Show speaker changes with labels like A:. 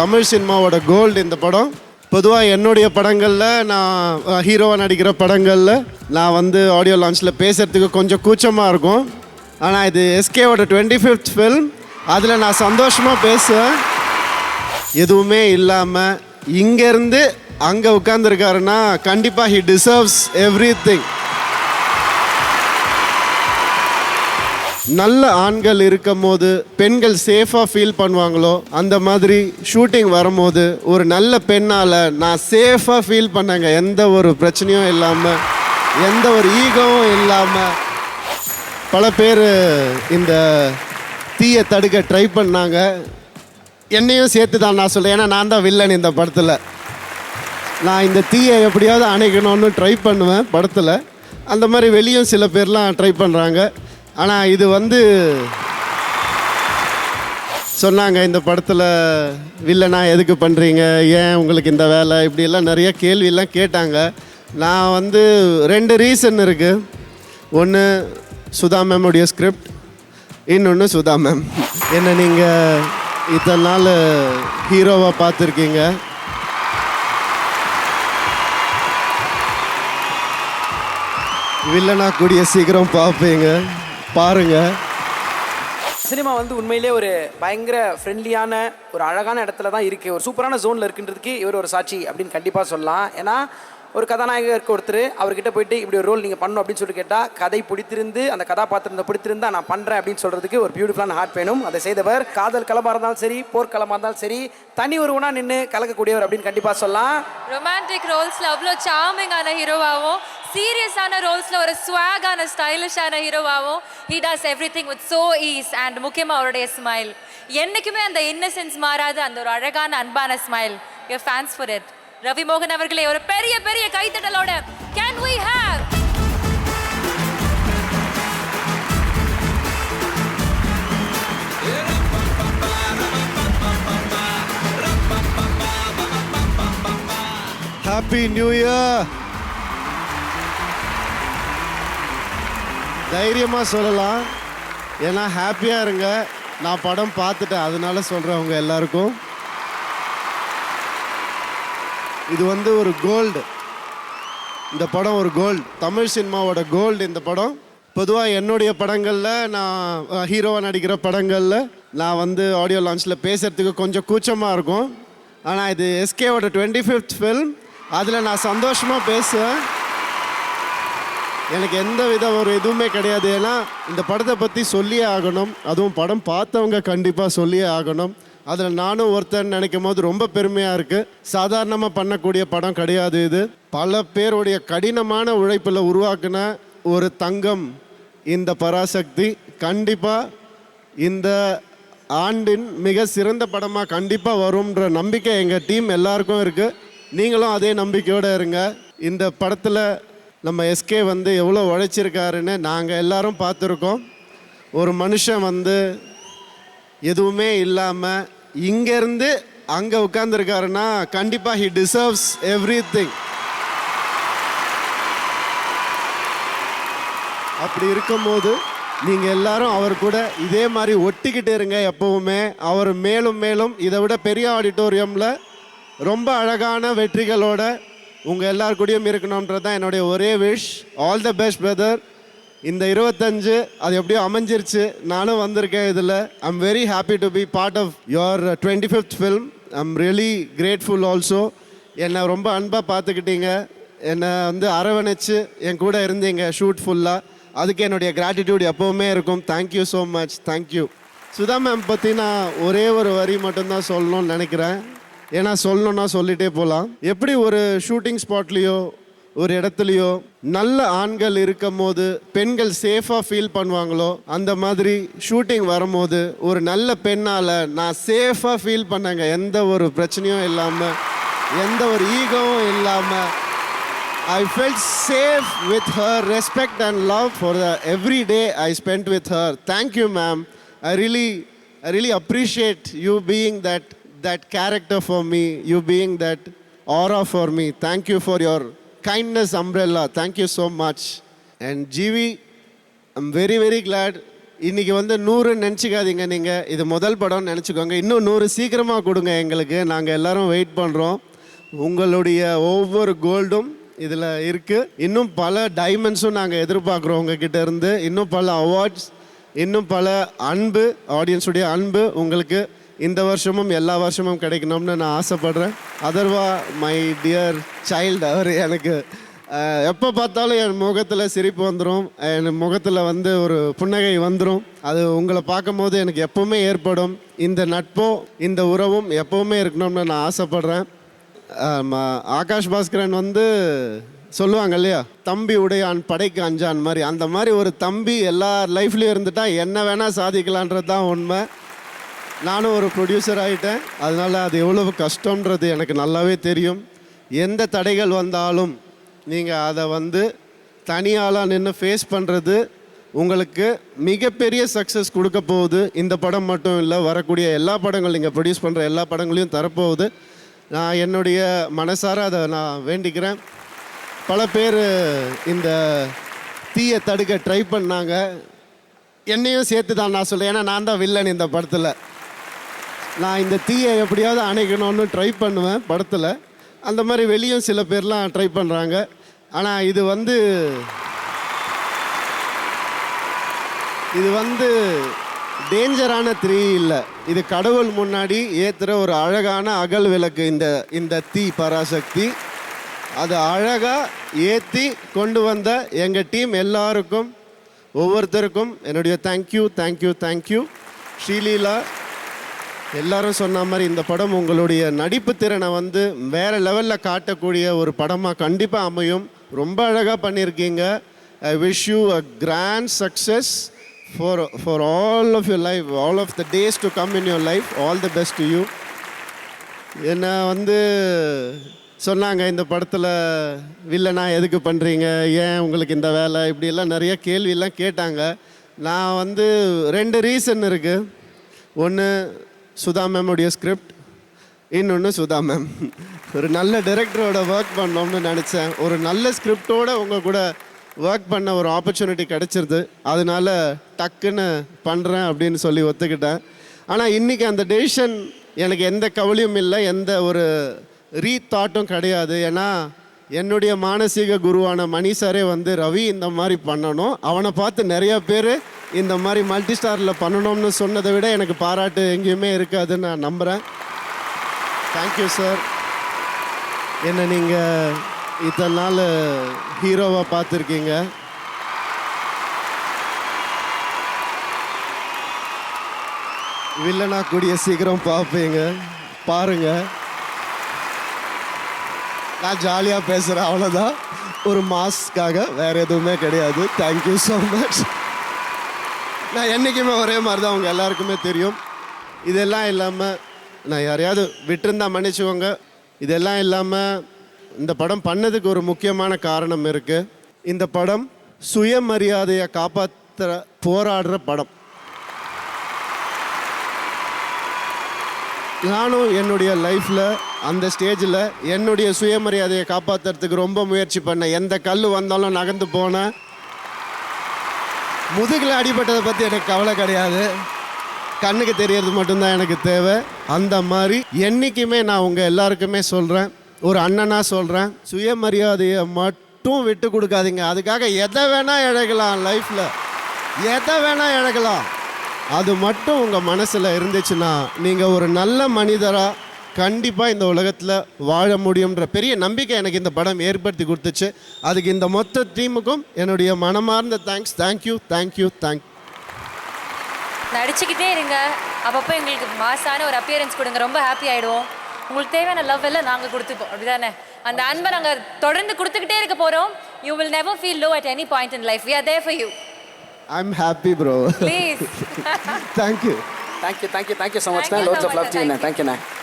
A: தமிழ் சினிமாவோட கோல்டு இந்த படம். பொதுவாக என்னுடைய படங்களில் நான் ஹீரோவாக நடிக்கிற படங்களில் நான் வந்து ஆடியோ லான்ச்சில் பேசுகிறதுக்கு கொஞ்சம் கூச்சமாக இருக்கும். ஆனால் இது எஸ்கேவோட டுவெண்ட்டி ஃபிஃப்த் ஃபில்ம் அதில் நான் சந்தோஷமாக பேசுவேன். எதுவுமே இல்லாமல் இங்கேருந்து அங்கே உட்காந்துருக்காருன்னா கண்டிப்பாக ஹி டிசர்வ்ஸ் எவ்ரி திங் நல்ல ஆண்கள் இருக்கும் போது பெண்கள் சேஃபாக ஃபீல் பண்ணுவாங்களோ அந்த மாதிரி ஷூட்டிங் வரும்போது ஒரு நல்ல பெண்ணால் நான் சேஃபாக ஃபீல் பண்ணேங்க. எந்த ஒரு பிரச்சனையும் இல்லாமல் எந்த ஒரு ஈகவும் இல்லாமல் பல பேர் இந்த தீயை தடுக்க ட்ரை பண்ணாங்க. என்னையும் சேர்த்து தான் நான் சொல்கிறேன் ஏன்னா நான் தான் வில்லன் இந்த படத்தில். நான் இந்த தீயை எப்படியாவது அணைக்கணும்னு ட்ரை பண்ணுவேன் படத்தில். அந்த மாதிரி வெளியும் சில பேர்லாம் ட்ரை பண்ணுறாங்க ஆனால் இது வந்து சொன்னாங்க இந்த படத்தில் வில்லனா எதுக்கு பண்ணுறீங்க ஏன் உங்களுக்கு இந்த வேலை? இப்படியெல்லாம் நிறைய கேள்வியெல்லாம் கேட்டாங்க. நான் வந்து ரெண்டு ரீசன் இருக்குது ஒன்று சுதா மேமுடைய ஸ்கிரிப்ட் இன்னொன்று சுதா மேம் என்ன நீங்கள் இத்தனை நாள் ஹீரோவாக பார்த்துருக்கீங்க? வில்லனா கூடிய சீக்கிரம் பார்ப்பீங்க. பாருங்க.
B: சினிமா வந்து உண்மையிலே ஒரு பயங்கர ஃப்ரெண்ட்லியான ஒரு அழகான இடத்துல தான் இருக்குது ஒரு சூப்பரான ஜோனில் இருக்குன்றதுக்கு இவர் ஒரு சாட்சி அப்படின்னு கண்டிப்பாக சொல்லலாம். ஏன்னா ஒரு கதாநாயகருக்கு ஒருத்தர் அவர்கிட்ட போயிட்டு இப்படி ஒரு ரோல் நீங்கள் பண்ணணும் அப்படின்னு சொல்லிட்டு கேட்டால் கதை பிடித்திருந்து அந்த கதாபாத்திரத்தை பிடித்திருந்தா நான் பண்ணுறேன் அப்படின்னு சொல்கிறதுக்கு ஒரு பியூட்டிஃபுல்லான ஹார்ட் வேணும். அதை செய்தவர் காதல் களமாக இருந்தாலும் சரி போர்க்களமாக இருந்தாலும் சரி தனி ஒருவனாக நின்று கலக்கக்கூடியவர் அப்படின்னு கண்டிப்பாக சொல்லலாம்.
C: ரொமான்டிக் ரோல்ஸ்ல அவ்வளோ சார்மிங்கான ஹீரோவாகவும் சீரியஸான ரோல்ஸில் ஒரு ஸ்வாகான ஸ்டைலிஷான ஹீரோவாகவும் he does everything with so ease and முக்கியமாக அவருடைய ஸ்மைல் என்னைக்குமே அந்த இன்னசென்ஸ் மாறாது அந்த ஒரு அழகான அன்பான smile you fans for it Ravi மோகன் அவர்களே ஒரு பெரிய பெரிய கைத்தட்டலோட can we have
A: happy new year தைரியமாக சொல்லலாம். ஏன்னா ஹாப்பியாக இருங்க. நான் படம் பார்த்துட்டேன். அதனால சொல்கிறேன் உங்க எல்லாருக்கும். இது வந்து ஒரு கோல்டு இந்த படம் ஒரு கோல்டு தமிழ் சினிமாவோட கோல்டு இந்த படம். பொதுவாக என்னுடைய படங்களில் நான் ஹீரோவாக நடிக்கிற படங்களில் நான் வந்து ஆடியோ லான்ச்சில் பேசுகிறதுக்கு கொஞ்சம் கூச்சமாக இருக்கும். ஆனால் இது எஸ்கேவோட டுவெண்ட்டி ஃபிஃப்த் ஃபில்ம் அதில் நான் சந்தோஷமாக பேசுவேன். எனக்கு எந்த வித ஒரு இதுவுமே கிடையாது. ஏன்னா இந்த படத்தை பற்றி சொல்லியே ஆகணும். அதுவும் படம் பார்த்தவங்க கண்டிப்பாக சொல்லியே ஆகணும். அதில் நானும் ஒருத்தன் நினைக்கும் போது ரொம்ப பெருமையாக இருக்குது சாதாரணமாக பண்ணக்கூடிய படம் கிடையாது இது. பல பேருடைய கடினமான உழைப்பில் உருவாக்கின ஒரு தங்கம் இந்த பராசக்தி. கண்டிப்பாக இந்த ஆண்டின் மிக சிறந்த படமாக கண்டிப்பாக வரும்ன்ற நம்பிக்கை எங்கள் டீம் எல்லாருக்கும் இருக்குது நீங்களும் அதே நம்பிக்கையோடு இருங்க. இந்த படத்தில் நம்ம எஸ்கே வந்து எவ்வளோ உழைச்சிருக்காருன்னு நாங்கள் எல்லாரும் பார்த்துருக்கோம். ஒரு மனுஷன் வந்து எதுவுமே இல்லாமல் இங்கேருந்து அங்கே உட்காந்துருக்காருன்னா கண்டிப்பாக ஹி டிசர்வ்ஸ் எவ்ரி திங் அப்படி இருக்கும்போது நீங்கள் எல்லாரும் அவர் கூட இதே மாதிரி ஒட்டிக்கிட்டு இருங்க எப்பவுமே. அவர் மேலும் மேலும் இதை விட பெரிய ஆடிட்டோரியமில் ரொம்ப அழகான வெற்றிகளோட உங்கள் எல்லார் கூடயும் இருக்கணுன்றது தான் என்னுடைய ஒரே wish all the best brother இந்த இருபத்தஞ்சு அது எப்படியோ அமைஞ்சிருச்சு. நானும் வந்திருக்கேன் இதில். I'm very happy to be part of your twenty fifth film am really grateful also என்னை ரொம்ப அன்பாக பார்த்துக்கிட்டீங்க. என்னை வந்து அரவணைச்சு என் கூட இருந்தீங்க ஷூட் ஃபுல்லாக அதுக்கு என்னுடைய கிராட்டிடியூட் எப்போவுமே இருக்கும். Thank you so much thank you Sudha ma'am பற்றி நான் ஒரே ஒரு வரி மட்டும்தான் சொல்லணும்னு நினைக்கிறேன். ஏன்னா சொல்லணும்னா சொல்லிட்டே போகலாம் எப்படி ஒரு ஷூட்டிங் ஸ்பாட்லேயோ ஒரு இடத்துலையோ நல்ல ஆண்கள் இருக்கும் போது பெண்கள் சேஃபாக ஃபீல் பண்ணுவாங்களோ அந்த மாதிரி ஷூட்டிங் வரும்போது ஒரு நல்ல பெண்ணால் நான் சேஃபாக ஃபீல் பண்ணேங்க. எந்த ஒரு பிரச்சனையும் இல்லாமல் எந்த ஒரு ஈகவும் இல்லாமல் I felt safe with her respect and love for the every day I spend with her thank you ma'am I really I I appreciate you being that that character for me. You being that aura for me. Thank you for your kindness umbrella. Thank you so much. And GV, I'm very very glad இன்னைக்கு வந்து நூறு நினச்சிக்காதீங்க நீங்கள் இது முதல் படம்னு நினச்சிக்கோங்க இன்னும் நூறு சீக்கிரமாக கொடுங்க எங்களுக்கு நாங்கள் எல்லாரும் வெயிட் பண்ணுறோம் உங்களுடைய ஒவ்வொரு கோல்டும் இதில் இருக்குது இன்னும் பல டைமண்ட்ஸும் நாங்கள் எதிர்பார்க்குறோம் உங்ககிட்ட இருந்து இன்னும் பல அவார்ட்ஸ் இன்னும் பல அன்பு ஆடியன்ஸுடைய அன்பு உங்களுக்கு இந்த வருஷமும் எல்லா வருஷமும் கிடைக்கணும்னு நான் ஆசைப்படுறேன். அதர்வா மை டியர் சைல்டு அவர் எனக்கு எப்போ பார்த்தாலும் என் முகத்தில் சிரிப்பு வந்துடும் என் முகத்தில் வந்து ஒரு புன்னகை வந்துடும் அது உங்களை பார்க்கும்போது எனக்கு எப்பவுமே ஏற்படும். இந்த நட்பும் இந்த உறவும் எப்பவுமே இருக்கணும்னு நான் ஆசைப்பட்றேன். ஆகாஷ் பாஸ்கரன் வந்து சொல்லுவாங்க இல்லையா? தம்பி உடையான் படைக்கு அஞ்சான் மாதிரி. அந்த மாதிரி ஒரு தம்பி எல்லா லைஃப்லேயும் இருந்துட்டா என்ன வேணால் சாதிக்கலான்றது தான் உண்மை. நானும் ஒரு ப்ரொடியூசர் ஆகிட்டேன் அதனால் அது எவ்வளவு கஷ்டன்றது எனக்கு நல்லாவே தெரியும். எந்த தடைகள் வந்தாலும் நீங்கள் அதை வந்து தனியாளாக நின்று ஃபேஸ் பண்ணுறது உங்களுக்கு மிகப்பெரிய சக்ஸஸ் கொடுக்க போகுது. இந்த படம் மட்டும் இல்லை வரக்கூடிய எல்லா படங்கள் நீங்கள் ப்ரொடியூஸ் பண்ணுற எல்லா படங்களையும் தரப்போகுது. நான் என்னுடைய மனசார அதை நான் வேண்டிக்கிறேன். பல பேர் இந்த தீயை தடுக்க ட்ரை பண்ணாங்க. என்னையும் சேர்த்து தான் நான் சொல்கிறேன் ஏன்னா நான் தான் வில்லன் இந்த படத்தில். நான் இந்த தீயை எப்படியாவது அணைக்கணும்னு ட்ரை பண்ணுவேன் படத்தில். அந்த மாதிரி வெளியும் சில பேர்லாம் ட்ரை பண்ணுறாங்க ஆனால் இது வந்து இது வந்து டேஞ்சரான த்ரீ இல்லை. இது கடவுள் முன்னாடி ஏற்றுற ஒரு அழகான அகல் விளக்கு இந்த இந்த தீ பராசக்தி. அது அழகாக ஏற்றி கொண்டு வந்த எங்கள் டீம் எல்லாருக்கும் ஒவ்வொருத்தருக்கும் என்னுடைய தேங்க்யூ தேங்க்யூ தேங்க்யூ ஸ்ரீலீலா எல்லாரும் சொன்ன மாதிரி இந்த படம் உங்களுடைய நடிப்பு திறனை வந்து வேற லெவலில் காட்டக்கூடிய ஒரு படமாக கண்டிப்பாக அமையும். ரொம்ப அழகாக பண்ணியிருக்கீங்க. I wish you a grand success for for all of your life all of the days to come in your life all the best to you என்ன வந்து சொன்னாங்க இந்த படத்தில் வில்லனா எதுக்கு பண்ணுறீங்க ஏன் உங்களுக்கு இந்த வேலை? இப்படியெல்லாம் நிறைய கேள்வியெல்லாம் கேட்டாங்க. நான் வந்து ரெண்டு ரீசன் இருக்குது ஒன்று சுதா மேமுடைய ஸ்கிரிப்ட் இன்னொன்று சுதா மேம் ஒரு நல்ல டைரக்டரோட ஒர்க் பண்ணோம்னு நினச்சேன். ஒரு நல்ல ஸ்கிரிப்டோட உங்கள் கூட ஒர்க் பண்ண ஒரு ஆப்பர்ச்சுனிட்டி கிடச்சிருது. அதனால டக்குன்னு பண்ணுறேன் அப்படின்னு சொல்லி ஒத்துக்கிட்டேன். ஆனால் இன்றைக்கி அந்த டெசிஷன் எனக்கு எந்த கவலையும் இல்லை. எந்த ஒரு ரீதாட்டும் கிடையாது. ஏன்னா என்னுடைய மானசீக குருவான மணி சாரே வந்து ரவி இந்த மாதிரி பண்ணணும். அவனை பார்த்து நிறைய பேர் இந்த மாதிரி மல்டி ஸ்டாரில் பண்ணணும்னு சொன்னதை விட எனக்கு பாராட்டு எங்கேயுமே இருக்காதுன்னு நான் நம்புகிறேன் தேங்க்யூ சார் என்னை நீங்கள் இத்தனை நாள் ஹீரோவாக பார்த்துருக்கீங்க? வில்லனா கூடிய சீக்கிரம் பார்ப்பீங்க. பாருங்கள் நான் ஜாலியாக பேசுகிறேன் அவ்வளோதான் ஒரு மாஸ்க்காக வேற எதுவுமே கிடையாது. தேங்க்யூ ஸோ மச் நான் என்றைக்குமே ஒரே மாதிரி தான் அவங்க எல்லாருக்குமே தெரியும். இதெல்லாம் இல்லாமல் நான் யாரையாவது விட்டுருந்தா மன்னிச்சுக்கோங்க. இதெல்லாம் இல்லாமல் இந்த படம் பண்ணதுக்கு ஒரு முக்கியமான காரணம் இருக்குது இந்த படம் சுயமரியாதையை காப்பாற்ற போராடுற படம். நானும் என்னுடைய லைஃப்பில் அந்த ஸ்டேஜில் என்னுடைய சுயமரியாதையை காப்பாற்றுறதுக்கு ரொம்ப முயற்சி பண்ணேன். எந்த கல் வந்தாலும் நகர்ந்து போனேன். முதுகில் அடிபட்டதை பற்றி எனக்கு கவலை கிடையாது. கண்ணுக்கு தெரியறது மட்டும்தான் எனக்கு தேவை. அந்த மாதிரி என்றைக்குமே நான் உங்கள் எல்லாருக்குமே சொல்கிறேன் ஒரு அண்ணனாக சொல்கிறேன் சுயமரியாதையை மட்டும் விட்டு கொடுக்காதீங்க. அதுக்காக எதை வேணால் இழகலாம் லைஃப்பில் எதை வேணால் இழகலாம். அது மட்டும் உங்கள் மனசில் இருந்துச்சுன்னா நீங்கள் ஒரு நல்ல மனிதராக கண்டிப்பாக இந்த உலகத்தில் வாழ முடியுன்ற பெரிய நம்பிக்கை எனக்கு இந்த படம் ஏற்படுத்தி கொடுத்துச்சு. அதுக்கு இந்த மொத்த டீமுக்கும் என்னுடைய மனமார்ந்த thanks thank you thank you thank
C: நடிச்சுக்கிட்டே இருங்க. அப்பப்போ எங்களுக்கு மாசான ஒரு அப்பியரன்ஸ் கொடுங்க. ரொம்ப ஹாப்பி ஆகிடுவோம் உங்களுக்கு தேவையான லவ் எல்லாம் நாங்கள் கொடுத்துப்போம். அப்படிதானே? அந்த அன்பை நாங்கள் தொடர்ந்து கொடுத்துக்கிட்டே இருக்க போகிறோம் you will never feel low at any point in life we are there for you
A: I'm happy, bro.
C: Please.
A: thank
B: you. Thank you, thank you,
C: thank you
B: so much.
C: Thank you so
B: loads of
C: much,
B: love to you,
C: thank you.
B: Thank you, Nai.